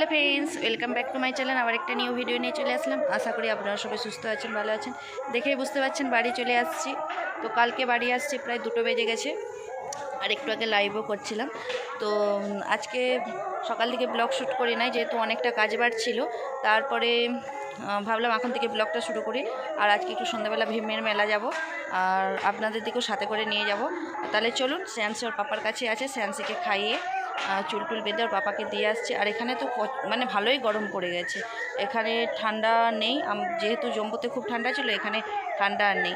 Hello friends, welcome back to my channel. আবার একটা new video নিয়ে চলে আসলাম। আশা করি আপনারা সবাই সুস্থ আছেন, ভালো আছেন। দেখেই বুঝতে পারছেন, বাড়ি চলে আসছি। তো কালকে বাড়ি আসছি, প্রায় দুটো বেজে গেছে। আর একটু আগে লাইভও করছিলাম। তো আজকে সকাল থেকে ব্লগ শ্যুট করি নাই, যেহেতু অনেকটা কাজ ছিল। তারপরে ভাবলাম এখন থেকে ব্লগটা শুরু করি। আর আজকে একটু সন্ধ্যাবেলা ভীমের মেলা যাব। আর আপনাদের দিকেও সাথে করে নিয়ে যাব। তাহলে চলুন স্যান্সি ওর পাপার কাছে আছে স্যান্সিকে খাইয়ে চুল টুল বেঁধে ওর বাবাকে দিয়ে আসছে। আর এখানে তো মানে ভালোই গরম পড়ে গেছে। এখানে ঠান্ডা নেই। যেহেতু জম্বুতে খুব ঠান্ডা ছিল, এখানে ঠান্ডা আর নেই।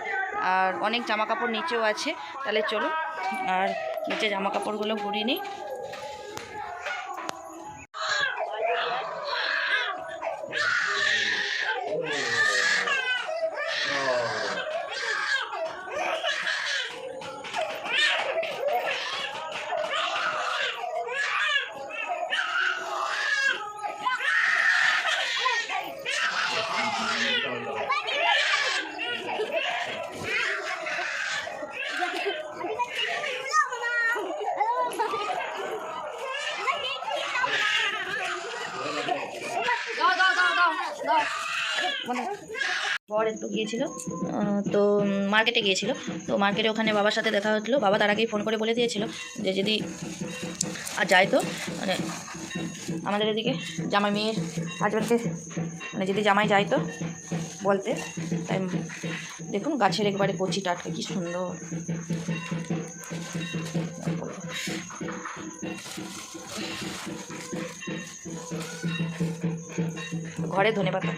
আর অনেক জামা কাপড় নিচেও আছে। তাহলে চলুন আর নিচে জামা কাপড়গুলো ঘুরিয়ে নিই। বর একটু গিয়েছিল তো মার্কেটে গিয়েছিল। তো মার্কেটে ওখানে বাবার সাথে দেখা হচ্ছিল বাবা তার আগেই ফোন করে বলে দিয়েছিল যে যদি আর যায় তো মানে আমাদের এদিকে জামাই মেয়ের হাজব্যান্ডকে মানে যদি জামাই যায় তো বলতে। তাই দেখুন গাছের একবারে কচি টাটকা, কি সুন্দর। ঘরে ধনে পাতা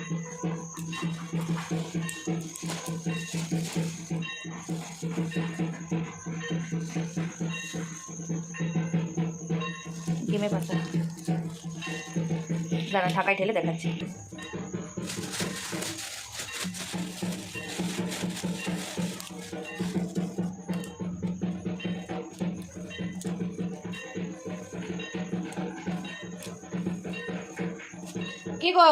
ডিমে পাতা দাঁড়া ঢাকায় ঠেলে দেখাচ্ছি। কি গো?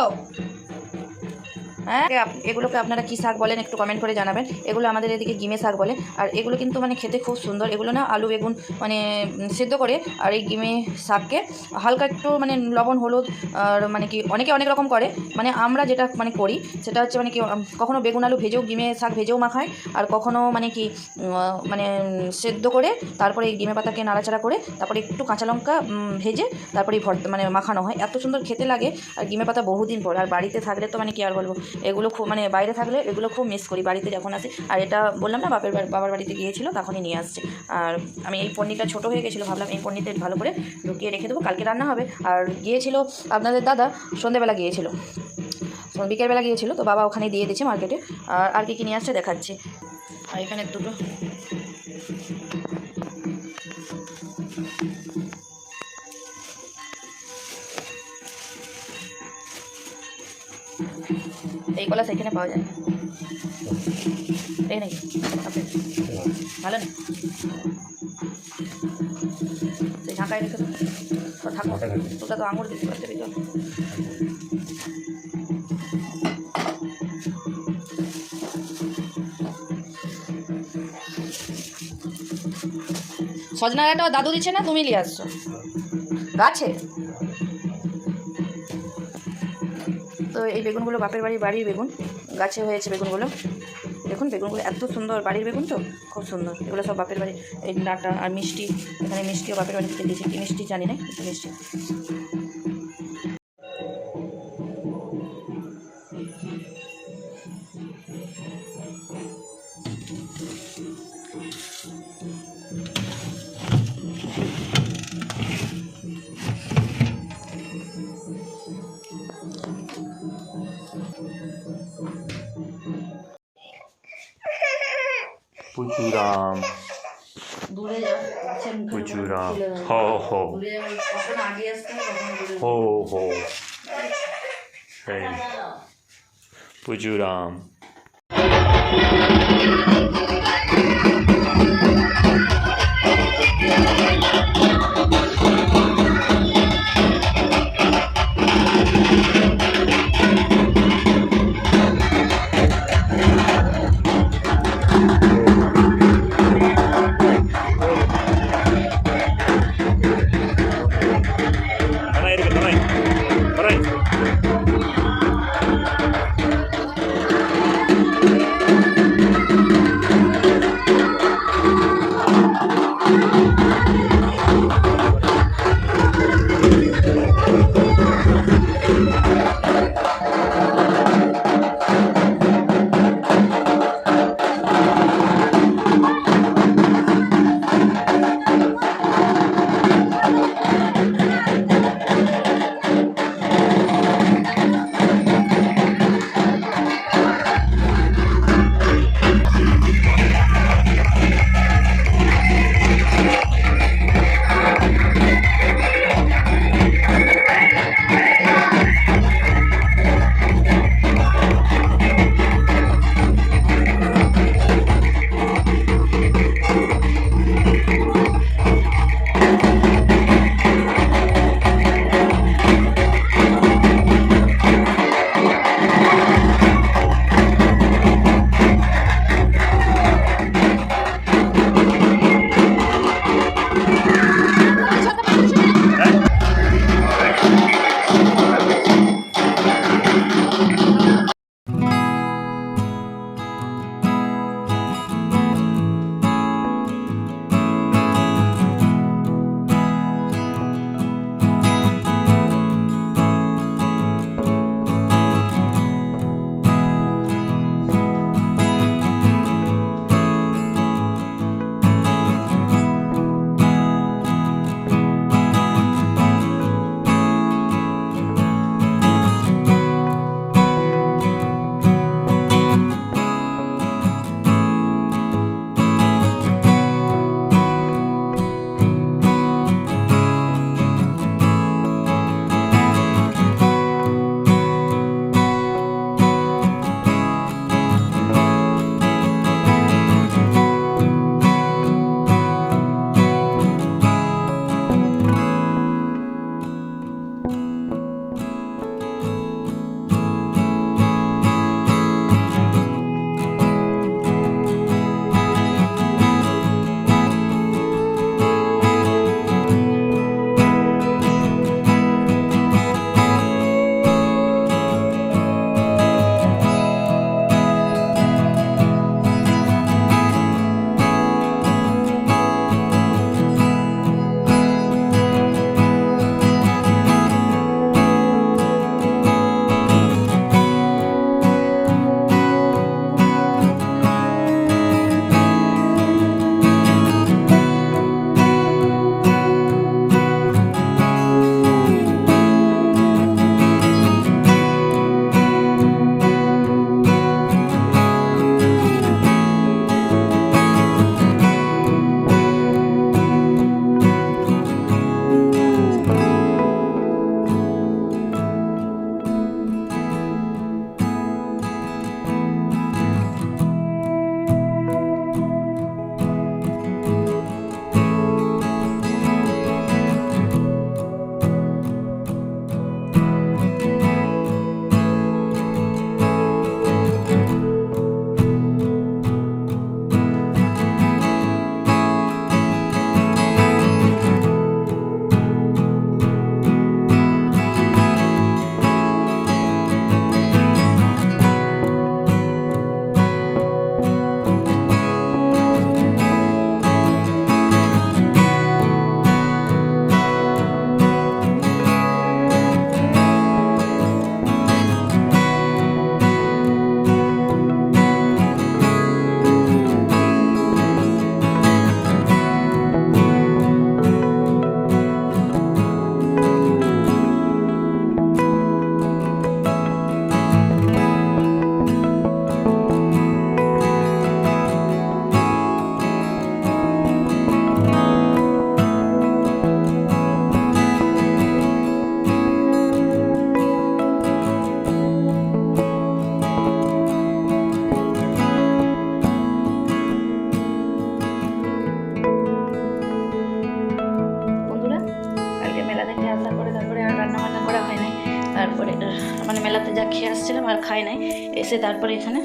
হ্যাঁ? এগুলোকে আপনারা কী শাক বলেন একটু কমেন্ট করে জানাবেন। এগুলো আমাদের এদিকে গিমে শাক বলে। আর এগুলো কিন্তু মানে খেতে খুব সুন্দর। এগুলো না আলু, বেগুন মানে সেদ্ধ করে আর এই গিমে শাককে হালকা একটু মানে লবণ, হলুদ আর মানে কি অনেকে অনেক রকম করে। মানে আমরা যেটা মানে করি সেটা হচ্ছে মানে কি কখনো বেগুন, আলু ভেজেও গিমে শাক ভেজেও মাখায় আর কখনো মানে কি মানে সেদ্ধ করে তারপরে এই ডিমে পাতাকে নাড়াচাড়া করে তারপরে একটু কাঁচা লঙ্কা ভেজে তারপরে ভর্তা মানে মাখানো হয়। এত সুন্দর খেতে লাগে। আর ডিমে পাতা বহুদিন পর। আর বাড়িতে থাকলে তো মানে কি আর বলব? এগুলো খুব মানে বাইরে থাকলে এগুলো খুব মিস করি। বাড়িতে যখন আসি, আর এটা বললাম না, বাপের বাবার বাড়িতে গিয়েছিল, তখনই নিয়ে আসছে। আর আমি এই পনিরটা ছোটো হয়ে গেছিল, ভাবলাম এই পনিরটা ভালো করে ঢুকিয়ে রেখে দেবো, কালকে রান্না হবে। আর গিয়েছিল আপনাদের দাদা, সন্ধেবেলা গিয়েছিল। বিকেলবেলা গিয়েছিল, তো বাবা ওখানে দিয়ে দিচ্ছে মার্কেটে। আর আর কি কি নিয়ে আসছে দেখাচ্ছি। আর এখানে দুটো এই কলা সেখানে পাওয়া যায়। এই নাকি ভালো না। সেই ঢাকায় রেখে তো ওটা তো আঙুর দিতে পারতে ভিতর সজনা ডাঁটা দাদু দিচ্ছে না? তুমি নিয়ে আসছো। গাছে? তো এই বেগুনগুলো বাপের বাড়ি, বাড়ির বেগুন, গাছে হয়েছে বেগুনগুলো। দেখুন, বেগুনগুলো এত সুন্দর, বাড়ির বেগুন তো? খুব সুন্দর, এগুলো সব বাপের বাড়ি এই ডাঁটা আর মিষ্টি, এখানে মিষ্টিও বাপের বাড়ি থেকে দিয়েছে মিষ্টি জানি না, মিষ্টি। প্রচুর আম প্রচুর আম হো হো। হো হো। সেই প্রচুর এসে তারপরে এখানে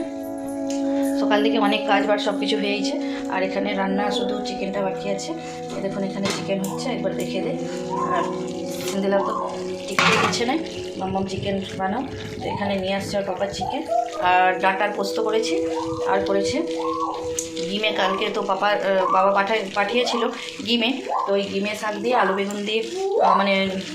সকাল থেকে অনেক কাজ বাজ সব কিছু হয়েছে আর এখানে রান্না শুধু চিকেনটা বাকি আছে। দেখুন, এখানে চিকেন হচ্ছে, একবার দেখে দে আর দিলাম তো টিকতে দিচ্ছে না মাম্মাম চিকেন বানাও। তো এখানে নিয়ে আসছে আর পাপার চিকেন। আর ডাটার পোস্ত করেছি। আর করেছে গিমে। কালকে তো পাপা বাবা পাঠায়, পাঠিয়েছিল গিমে। তো ওই গিমে শাক দিয়ে, আলু বেগুন দিয়ে মানে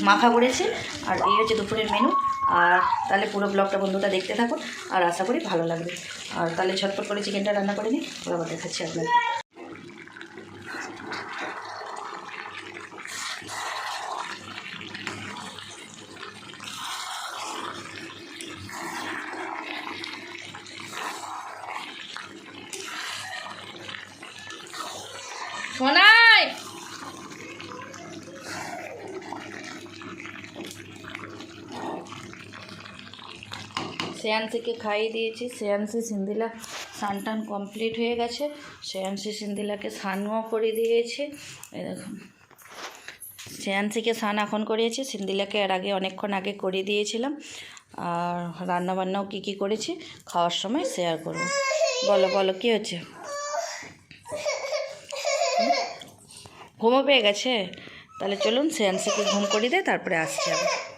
মাখা করেছে। আর এই হচ্ছে দুপুরের মেনু আর তাহলে পুরো ব্লগটা বন্ধুটা দেখতে থাকুন আর আশা করি ভালো লাগবে। আর তাহলে ছটপট করে চিকেনটা রান্না করে নিই আবার দেখাচ্ছি আপনাকে শ্রেয়াংশীকে খাইয়ে দিয়েছি। শ্রেয়াংশী সিন্দিলা স্নান টান কমপ্লিট হয়ে গেছে। শ্রেয়াংশী সিন্দিলাকে স্নানও করে দিয়েছি। দেখুন শ্রেয়াংশীকে স্নান এখন করিয়েছি। সিন্দিলাকে এর আগে অনেকক্ষণ আগে করে দিয়েছিলাম। আর রান্নাবান্নাও কী কী করেছি খাওয়ার সময় শেয়ার করব। বলো বলো, কী হচ্ছে? ঘুমো পেয়ে গেছে? তাহলে চলুন শ্রেয়াংশীকে ঘুম করিয়ে দেয় তারপরে আসছে আবার।